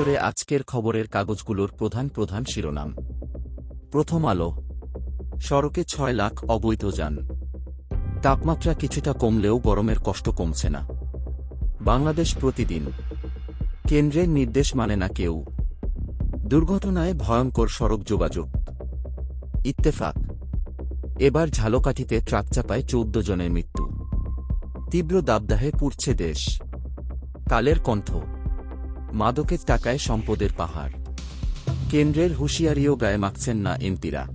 নজরে আজকের খবরের কাগজগুলোর প্রধান প্রধান শিরোনাম। প্রথম আলো। সড়কে ছয় লাখ অবৈধ যান। তাপমাত্রা কিছুটা কমলেও গরমের কষ্ট কমছে না। বাংলাদেশ প্রতিদিন। কেন্দ্রের নির্দেশ মানে না কেউ। দুর্ঘটনায় ভয়ঙ্কর সড়ক যোগাযোগ। ইত্তেফাক। এবার ঝালকাঠিতে ট্রাক চাপায় চৌদ্দ জনের মৃত্যু। তীব্র দাবদাহে পুড়ছে দেশ। কালের কণ্ঠ। মাদকের টাকায় সম্পদের পাহাড়। কেন্দ্রের হুঁশিয়ারিও গায়ে মাখছেন না এমপিরা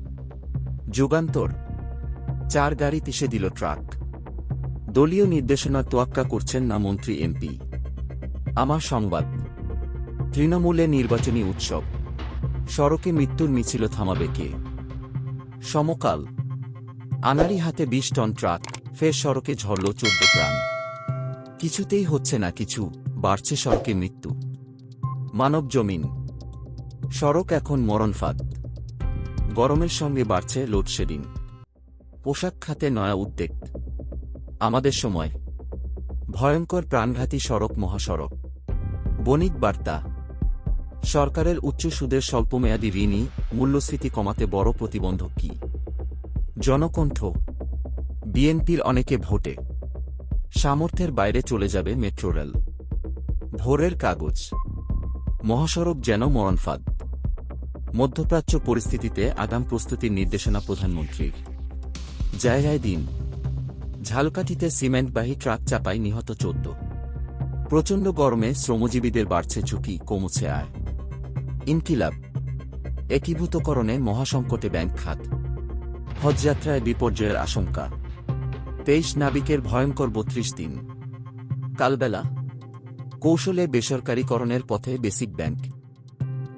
যুগান্তর। চার গাড়ি পিষে দিল ট্রাক। দলীয় নির্দেশনা তোয়াক্কা করছেন না মন্ত্রী এমপি। আমার সংবাদ। তৃণমূলে নির্বাচনী উৎসব। সড়কে মৃত্যুর মিছিল থামাবে কে? সমকাল। আনারি হাতে বিশ টন ট্রাক, ফের সড়কে ঝরল চোদ্দ প্রাণ। কিছুতেই হচ্ছে না কিছু, বাড়ছে সড়কে মৃত্যু। মানব জমিন। সড়ক এখন মরণফাদ গরমের সঙ্গে বাড়ছে লোডশেডিং পোশাক খাতে নয়া উদ্বেগ। আমাদের সময়। ভয়ঙ্কর প্রাণঘাতী সড়ক মহাসড়ক। বণিক বার্তা। সরকারের উচ্চ সুদের স্বল্পমেয়াদী ঋণই মূল্যস্ফীতি কমাতে বড় প্রতিবন্ধক কি? জনকণ্ঠ। বিএনপির অনেকে ভোটে। সামর্থ্যের বাইরে চলে যাবে মেট্রো রেল। ভোরের কাগজ। মহাসড়ক যেন মরণফাদ। মধ্যপ্রাচ্য পরিস্থিতিতে আগাম প্রস্তুতির নির্দেশনা প্রধানমন্ত্রীর। জায়গায় দিন। ঝালকাঠিতে সিমেন্টবাহী ট্রাক চাপায় নিহত চোদ্দ। প্রচণ্ড গরমে শ্রমজীবীদের বাড়ছে ঝুঁকি, কমছে আয়। ইনকিলাব। একীভূতকরণে মহাসংকটে ব্যাংক খাত। হজযাত্রায় বিপর্যয়ের আশঙ্কা। তেইশ নাবিকের ভয়ঙ্কর বত্রিশ দিন। কালবেলা। কৌশলে বেসরকারীকরণের পথে বেসিক ব্যাংক।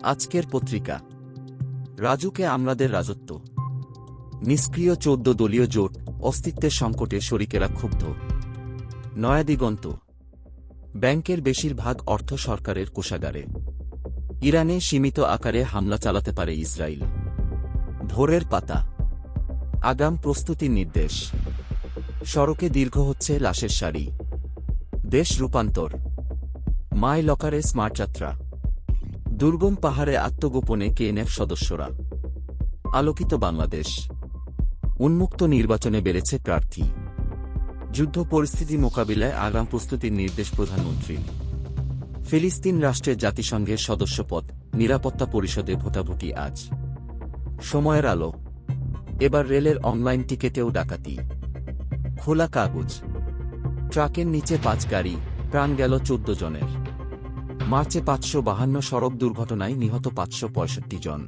আজকের পত্রিকা। রাজুকে আমলাদের রাজত্ব। নিষ্ক্রিয় চোদ্দ দলীয় জোট অস্তিত্বের সংকটে শরিকেরা ক্ষুব্ধ। নয়াদিগন্ত। ব্যাংকের বেশিরভাগ অর্থ সরকারের কোষাগারে। ইরানে সীমিত আকারে হামলা চালাতে পারে ইসরায়েল। ভোরের পাতা। আগাম প্রস্তুতির নির্দেশ। সড়কে দীর্ঘ হচ্ছে লাশের সারি। দেশ রূপান্তর। মাই লকারে স্মার্ট যাত্রা। দুর্গম পাহাড়ে আত্মগোপনে কেএনএফ সদস্যরা। আলোকিত বাংলাদেশ। উন্মুক্ত নির্বাচনে বেড়েছে প্রার্থী। যুদ্ধ পরিস্থিতি মোকাবিলায় আগাম প্রস্তুতির নির্দেশ প্রধানমন্ত্রীর ফিলিস্তিন রাষ্ট্রের জাতিসংঘের সদস্যপদ, নিরাপত্তা পরিষদে ভোটাভুটি আজ। সময়ের আলো। এবার রেলের অনলাইন টিকেটেও ডাকাতি। খোলা কাগজ। ট্রাকের নিচে পাঁচ গাড়ি, প্রাণ গেল চোদ্দ জনের। মার্চে পাঁচশো বাহান্ন সড়ক দুর্ঘটনায় নিহত পাঁচশো পঁয়ষট্টি জন।